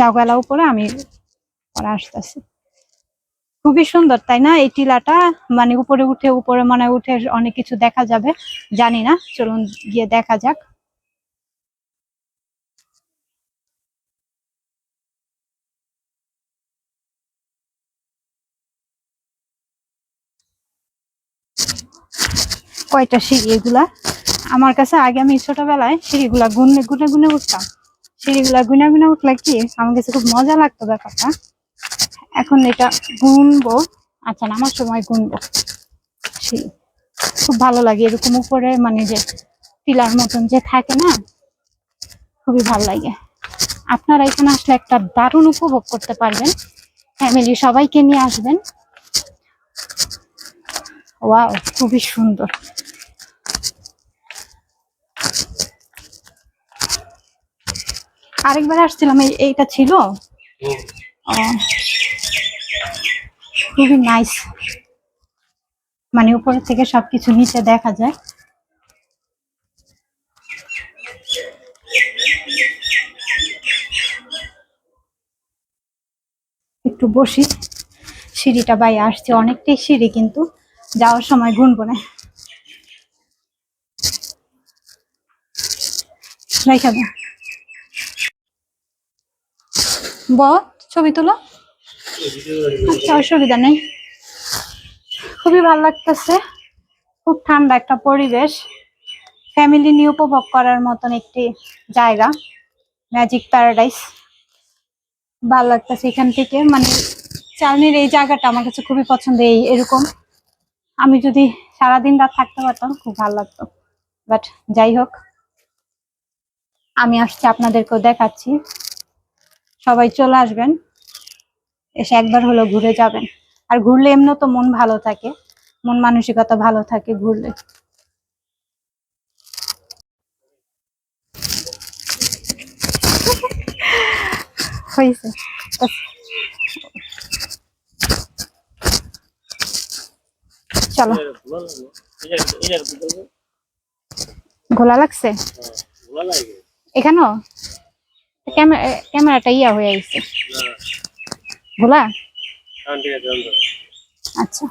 জাউগালা উপরে, আমি পরে আসতেছি। খুবই সুন্দর, তাই না? এই টিলাটা মানে উপরে উঠে, উপরে মানে উঠে অনেক কিছু দেখা যাবে, জানি না, চলুন গিয়ে দেখা যাক। কয়টা সিঁড়ি এগুলা? আমার কাছে আগে আমি ছোটবেলায় সিঁড়িগুলা গুনে গুনে গুনে উঠতাম। সিঁড়িগুলা গুনে গুনে উঠলে কি আমার কাছে খুব মজা লাগতো ব্যাপারটা। এখন এটা গুনবো। আচ্ছা নামার সময় গুনবো। সিঁড়ি খুব ভালো লাগে এরকম উপরে মানে যে টিলার মতন যে থাকে না, খুবই ভালো লাগে। আপনারা এখানে আসলে একটা দারুণ উপভোগ করতে পারবেন। ফ্যামিলি সবাইকে নিয়ে আসবেন। ওয়াও, খুবই সুন্দর। আরেকবার আসছিলাম এইটা ছিল। খুবই নাইস মানে উপর থেকে সবকিছু নিচে দেখা যায়। একটু বসি। সিঁড়িটা বাই আসছে অনেকটাই সিঁড়ি কিন্তু যাওয়ার সময় গুনবো না। রেখে ছবি তুলো। আচ্ছা অসুবিধা নেই। খুবই ভালো লাগতেছে। খুব ঠান্ডা একটা পরিবেশ। ফ্যামিলি নিয়ে উপভোগ করার মতন একটি জায়গা। Magic paradise. ভালো লাগতেছে এখান থেকে। মানে চালনির এই জায়গাটা আমার কাছে খুবই পছন্দ এই এরকম। আমি যদি সারাদিন রাত থাকতে পারতাম, খুব ভালো লাগতো। বাট যাই হোক, আমি আসছি, আপনাদেরকেও দেখাচ্ছি। সবাই চলে আসবেন। এসে একবার হলো ঘুরে যাবেন। আর ঘুরলে এমনি তো মন ভালো থাকে। মন মানসিকতা ভালো থাকে ঘুরলে। হয়েছে। চলো। ঘোলা লাগছে? এখানেও? ক্যামেরা ক্যামেরাটা ইয়া হয়ে গেছে ঘোলা আচ্ছা